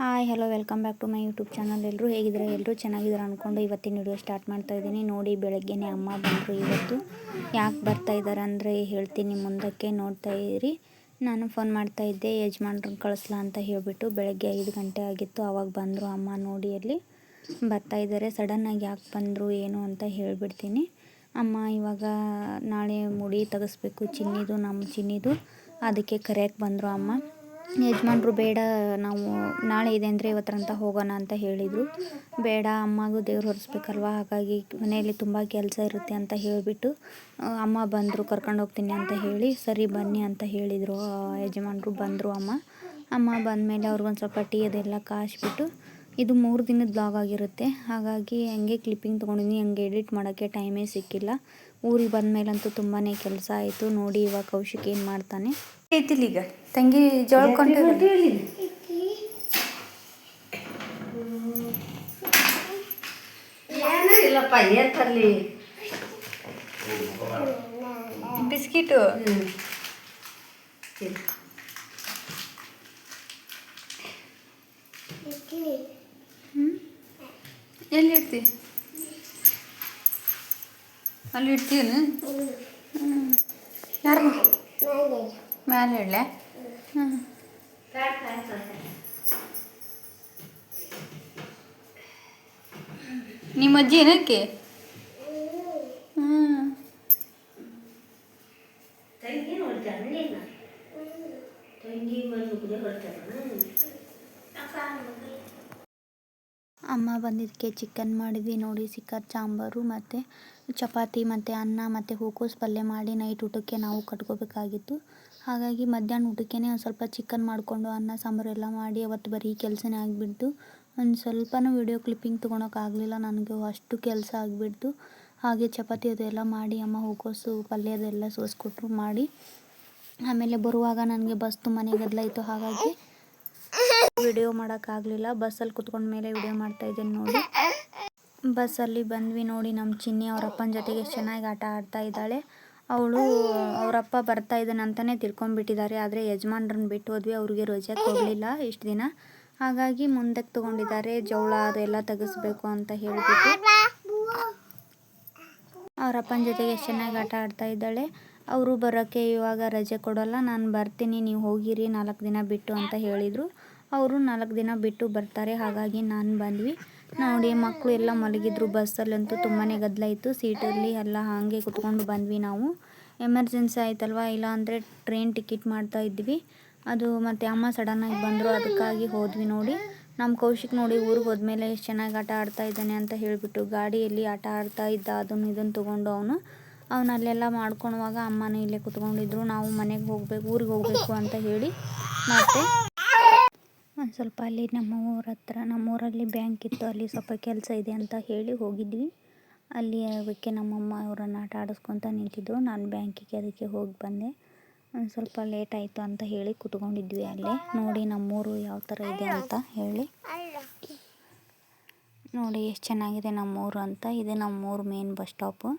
Hi hello welcome back to my YouTube channel ಎಲ್ಲರೂ ಹೇಗಿದ್ದಾರೆ? ಎಲ್ಲರೂ ಚೆನ್ನಾಗಿದ್ದಾರೆ ಅಂದ್ಕೊಂಡು ಇವತ್ತಿನ ವಿಡಿಯೋ ಸ್ಟಾರ್ಟ್ ಮಾಡ್ತಾ ಇದ್ದೀನಿ. ನೋಡಿ, ಬೆಳಗ್ಗೆನೇ ಅಮ್ಮ ಬಂದರು ಇವತ್ತು. ಯಾಕೆ ಬರ್ತಾ ಇದ್ದಾರೆ ಅಂದರೆ ಹೇಳ್ತೀನಿ ಮುಂದಕ್ಕೆ. ನೋಡ್ತಾ ಇರಿ. ನಾನು ಫೋನ್ ಮಾಡ್ತಾ ಇದ್ದೆ. ಯಜಮಾನ್ರನ್ನ ಕಳಿಸ್ಲಾ ಅಂತ ಹೇಳಿಬಿಟ್ಟು ಬೆಳಗ್ಗೆ ಐದು ಗಂಟೆ ಆಗಿತ್ತು. ಆವಾಗ ಬಂದರು ಅಮ್ಮ ನೋಡಿ ಅಲ್ಲಿ ಬರ್ತಾ ಇದ್ದಾರೆ ಸಡನ್ನಾಗಿ ಯಾಕೆ ಬಂದರು, ಏನು ಅಂತ ಹೇಳಿಬಿಡ್ತೀನಿ. ಅಮ್ಮ, ಇವಾಗ ನಾಳೆ ಮುಡಿ ತೆಗೆಸ್ಬೇಕು. ಚಿನ್ನಿದು, ನಮ್ಮ ಚಿನ್ನಿದು. ಅದಕ್ಕೆ ಕರೆಯಕ್ಕೆ ಬಂದರು ಅಮ್ಮ. ಯಜಮಾನ್ರು, ಬೇಡ, ನಾವು ನಾಳೆ ಇದೆ ಅಂದರೆ ಇವತ್ತರಂತ ಹೋಗೋಣ ಅಂತ ಹೇಳಿದರು. ಬೇಡ, ಅಮ್ಮಗೂ ದೇವ್ರು ಹೊರಿಸ್ಬೇಕಲ್ವ? ಹಾಗಾಗಿ ಮನೆಯಲ್ಲಿ ತುಂಬ ಕೆಲಸ ಇರುತ್ತೆ ಅಂತ ಹೇಳಿಬಿಟ್ಟು ಅಮ್ಮ ಬಂದರು, ಕರ್ಕೊಂಡು ಹೋಗ್ತೀನಿ ಅಂತ ಹೇಳಿ, ಸರಿ, ಬನ್ನಿ ಅಂತ ಹೇಳಿದರು. ಯಜಮಾನ್ರು ಬಂದರು ಅಮ್ಮ. ಅಮ್ಮ ಬಂದಮೇಲೆ ಅವ್ರಿಗೊಂದು ಸ್ವಲ್ಪ ಟೀ ಅದೆಲ್ಲ ಕಾಯಿಸ್ಬಿಟ್ಟು ಇದು ಮೂರು ದಿನದ ಬ್ಲಾಗ್ ಆಗಿರುತ್ತೆ. ಹಾಗಾಗಿ ಹಂಗೆ ಕ್ಲಿಪ್ಪಿಂಗ್ ತೊಗೊಂಡಿದ್ದೀನಿ ಹಂಗೆ ಎಡಿಟ್ ಮಾಡೋಕ್ಕೆ ಟೈಮೇ ಸಿಕ್ಕಿಲ್ಲ. ಊರಿಗೆ ಬಂದ ಮೇಲಂತೂ ತುಂಬಾ ಕೆಲಸ ಆಯಿತು. ನೋಡಿ ಇವಾಗ ಕೌಶಿಕ್ ಏನು ಮಾಡ್ತಾನೆ. ಐತಿಲ್ಲ ಈಗ? ತಂಗಿ ಜೋಳ್ಕೊಂಡು ಬಿಸ್ಕಿಟು. ಬಿಸ್ಕಿಟು ಎಲ್ಲಿ ಇಡ್ತಿ? ಅಲ್ಲಿ ಇಡ್ತೀನ ಯಾರು ಮ್ಯಾಲೆ ಇಡ್ಲೆ? ಹ್ಞೂ ನಿಮ್ಮ ಅಜ್ಜಿ ಏನಕ್ಕೆ? ಹ್ಞೂ ತಂಗಿ ಬಂದು ಹೊಡ್ತಾರ ಅಮ್ಮ ಬಂದಿದ್ದಕ್ಕೆ ಚಿಕನ್ ಮಾಡಿದ್ವಿ, ನೋಡಿ ಸಿಕ್ಕರ್ ಸಾಂಬಾರು ಮತ್ತು ಚಪಾತಿ ಮತ್ತು ಅನ್ನ ಮತ್ತು ಹೂಕೋಸು ಪಲ್ಯ ಮಾಡಿ ನೈಟ್ ಊಟಕ್ಕೆ ನಾವು ಕಟ್ಕೋಬೇಕಾಗಿತ್ತು. ಹಾಗಾಗಿ ಮಧ್ಯಾಹ್ನ ಊಟಕ್ಕೆ ಒಂದು ಸ್ವಲ್ಪ ಚಿಕನ್ ಮಾಡಿಕೊಂಡು ಅನ್ನ, ಸಾಂಬಾರು ಎಲ್ಲ ಮಾಡಿ ಅವತ್ತು ಬರೀ ಕೆಲಸನೇ ಆಗಿಬಿಡ್ತು. ಒಂದು ಸ್ವಲ್ಪನೂ ವಿಡಿಯೋ ಕ್ಲಿಪ್ಪಿಂಗ್ ತೊಗೊಳಕ್ಕಾಗಲಿಲ್ಲ ನನಗೆ ಅಷ್ಟು ಕೆಲಸ ಆಗಿಬಿಡ್ತು. ಹಾಗೆ ಚಪಾತಿ ಅದೆಲ್ಲ ಮಾಡಿ, ಅಮ್ಮ ಹೂಕೋಸು ಪಲ್ಯ ಅದೆಲ್ಲ ಸೋಸ್ಕೊಟ್ರು ಮಾಡಿ. ಆಮೇಲೆ ಬರುವಾಗ ನನಗೆ ಬಸ್ ತುಂಬಾ ಗದ್ದಲ ಹಾಗಾಗಿ ವಿಡಿಯೋ ಮಾಡೋಕ್ಕಾಗಲಿಲ್ಲ. ಬಸ್ಸಲ್ಲಿ ಕುತ್ಕೊಂಡ ಮೇಲೆ ವಿಡಿಯೋ ಮಾಡ್ತಾಯಿದ್ದೀನಿ ನೋಡಿ. ಬಸ್ಸಲ್ಲಿ ಬಂದ್ವಿ ನೋಡಿ ನಮ್ಮ ಚಿನ್ನಿ ಅವರಪ್ಪನ ಜೊತೆಗೆ ಎಷ್ಟು ಚೆನ್ನಾಗಿ ಆಟ ಆಡ್ತಾ ಇದ್ದಾಳೆ. ಅವಳು ಅವರಪ್ಪ ಬರ್ತಾ ಇದ್ದಾನೆ ಅಂತಲೇ ತಿಳ್ಕೊಂಡ್ಬಿಟ್ಟಿದ್ದಾರೆ. ಆದರೆ ಯಜಮಾನ್ರನ್ನ ಬಿಟ್ಟು ಹೋದ್ವಿ. ಅವ್ರಿಗೆ ರಜೆ ಕೊಡಲಿಲ್ಲ ಇಷ್ಟು ದಿನ. ಹಾಗಾಗಿ ಮುಂದಕ್ಕೆ ತೊಗೊಂಡಿದ್ದಾರೆ. ಜವಳ ಅದೆಲ್ಲ ತೆಗೆಸ್ಬೇಕು ಅಂತ ಹೇಳಿಬಿಟ್ಟು. ಅವರಪ್ಪನ ಜೊತೆಗೆ ಎಷ್ಟು ಚೆನ್ನಾಗಿ ಆಟ ಆಡ್ತಾ ಇದ್ದಾಳೆ. ಅವರು ಬರೋಕ್ಕೆ ಇವಾಗ ರಜೆ ಕೊಡೋಲ್ಲ. ನಾನು ಬರ್ತೀನಿ. ನೀವು ಹೋಗಿರಿ. ನಾಲ್ಕು ದಿನ ಬಿಟ್ಟು ಅಂತ ಹೇಳಿದರು. ಅವರು ನಾಲ್ಕು ದಿನ ಬಿಟ್ಟು ಬರ್ತಾರೆ. ಹಾಗಾಗಿ ನಾನು ಬಂದ್ವಿ. ನೋಡಿ ಮಕ್ಕಳು ಎಲ್ಲ ಮಲಗಿದ್ರು. ಬಸ್ಸಲ್ಲಂತೂ ತುಂಬಾ ಇತ್ತು ಸೀಟಲ್ಲಿ ಎಲ್ಲ ಹಾಗೆ ಕುತ್ಕೊಂಡು ಬಂದ್ವಿ ನಾವು. ಎಮರ್ಜೆನ್ಸಿ ಆಯ್ತಲ್ವ? ಇಲ್ಲ ಅಂದರೆ ಟ್ರೈನ್ ಟಿಕೆಟ್ ಮಾಡ್ತಾ ಇದ್ವಿ. ಅದು ಮತ್ತು ಅಮ್ಮ ಸಡನ್ನಾಗಿ ಬಂದರು. ಅದಕ್ಕಾಗಿ ಹೋದ್ವಿ ನೋಡಿ. ನಮ್ಮ ಕೌಶಿಕ್ ನೋಡಿ ಊರಿಗೆ ಹೋದ್ಮೇಲೆ ಎಷ್ಟು ಚೆನ್ನಾಗಿ ಆಟ ಆಡ್ತಾ ಇದ್ದಾನೆ ಅಂತ ಹೇಳಿಬಿಟ್ಟು ಗಾಡಿಯಲ್ಲಿ ಆಟ ಆಡ್ತಾ ಇದ್ದ, ಅದನ್ನು ಇದನ್ನು ತೊಗೊಂಡು ಅವನು. ಅವನು ಅಲ್ಲೆಲ್ಲ ಮಾಡ್ಕೊಳುವಾಗ ಅಮ್ಮನೇ ಇಲ್ಲೇ ಕುತ್ಕೊಂಡಿದ್ರು. ನಾವು ಮನೆಗೆ ಹೋಗ್ಬೇಕು, ಊರಿಗೆ ಹೋಗಬೇಕು ಅಂತ ಹೇಳಿ ಮತ್ತು ಸ್ವಲ್ಪ ಅಲ್ಲಿ ನಮ್ಮ ಊರ ಹತ್ರ ನಮ್ಮೂರಲ್ಲಿ ಬ್ಯಾಂಕ್ ಇತ್ತು, ಅಲ್ಲಿ ಸ್ವಲ್ಪ ಕೆಲಸ ಇದೆ ಅಂತ ಹೇಳಿ ಹೋಗಿದ್ವಿ. ಅಲ್ಲಿ ಅದಕ್ಕೆ ನಮ್ಮಮ್ಮ ಅವರನ್ನು ಆಟ ಆಡಿಸ್ಕೊತ ನಿಂತಿದ್ದರು ನಾನು ಬ್ಯಾಂಕಿಗೆ ಅದಕ್ಕೆ ಹೋಗಿ ಬಂದೆ. ಒಂದು ಸ್ವಲ್ಪ ಲೇಟ್ ಆಯಿತು ಅಂತ ಹೇಳಿ ಕುತ್ಕೊಂಡಿದ್ವಿ ಅಲ್ಲೇ. ನೋಡಿ ನಮ್ಮೂರು ಯಾವ ಥರ ಇದೆ ಅಂತ ಹೇಳಿ. ನೋಡಿ ಎಷ್ಟು ಚೆನ್ನಾಗಿದೆ ನಮ್ಮೂರು ಅಂತ. ಇದೆ ನಮ್ಮೂರು ಮೇನ್ ಬಸ್ ಸ್ಟಾಪು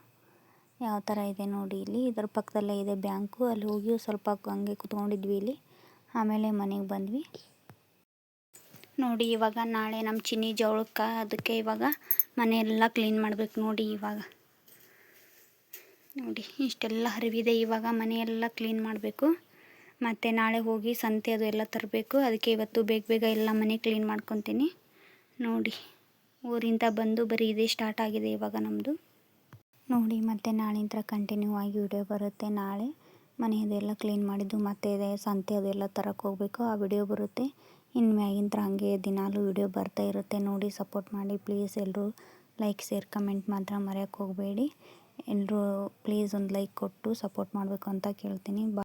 ಯಾವ ಥರ ಇದೆ ನೋಡಿ ಇಲ್ಲಿ. ಇದರ ಪಕ್ಕದಲ್ಲೇ ಇದೆ ಬ್ಯಾಂಕು ಅಲ್ಲಿ ಹೋಗಿ ಸ್ವಲ್ಪ ಹಂಗೆ ಕುತ್ಕೊಂಡಿದ್ವಿ ಇಲ್ಲಿ. ಆಮೇಲೆ ಮನೆಗೆ ಬಂದ್ವಿ. ನೋಡಿ, ಇವಾಗ ನಾಳೆ ನಮ್ಮ ಚಿನ್ನಿ ಜವಳಕ್ಕೆ ಅದಕ್ಕೆ ಇವಾಗ ಮನೆಯೆಲ್ಲ ಕ್ಲೀನ್ ಮಾಡಬೇಕು ನೋಡಿ ಇವಾಗ. ನೋಡಿ, ಇಷ್ಟೆಲ್ಲ ಹರಿವಿದೆ, ಇವಾಗ ಮನೆಯೆಲ್ಲ ಕ್ಲೀನ್ ಮಾಡಬೇಕು. ಮತ್ತು ನಾಳೆ ಹೋಗಿ ಸಂತೆ ಅದು ಎಲ್ಲ ತರಬೇಕು. ಅದಕ್ಕೆ ಇವತ್ತು ಬೇಗ ಬೇಗ ಎಲ್ಲ ಮನೆ ಕ್ಲೀನ್ ಮಾಡ್ಕೊತೀನಿ. ನೋಡಿ, ಊರಿಂದ ಬಂದು ಬರೀ ಇದೇ ಸ್ಟಾರ್ಟ್ ಆಗಿದೆ ಇವಾಗ ನಮ್ಮದು ನೋಡಿ, ಮತ್ತು ನಾಳಿಂದ ಕಂಟಿನ್ಯೂ ಆಗಿ ವಿಡಿಯೋ ಬರುತ್ತೆ ನಾಳೆ. ಮನೆಯದೆಲ್ಲ ಕ್ಲೀನ್ ಮಾಡಿದ್ದು, ಮತ್ತು ಸಂತೆ ಅದೆಲ್ಲ ತರಕ್ಕೆ ಹೋಗಬೇಕು. ಆ ವಿಡಿಯೋ ಬರುತ್ತೆ. ಇನ್ನು ಮ್ಯಾಗಿಂತ್ರ ಹಾಗೆ ದಿನಾಲೂ ವೀಡಿಯೋ ಬರ್ತಾ ಇರುತ್ತೆ. ನೋಡಿ, ಸಪೋರ್ಟ್ ಮಾಡಿ. ಪ್ಲೀಸ್ ಎಲ್ಲರೂ ಲೈಕ್, ಶೇರ್, ಕಮೆಂಟ್ ಮಾತ್ರ ಮರೆಯೋಕ್ಕೆ ಹೋಗಬೇಡಿ. ಎಲ್ಲರೂ ಪ್ಲೀಸ್ ಒಂದು ಲೈಕ್ ಕೊಟ್ಟು ಸಪೋರ್ಟ್ ಮಾಡಬೇಕು ಅಂತ ಕೇಳ್ತೀನಿ. ಬಾ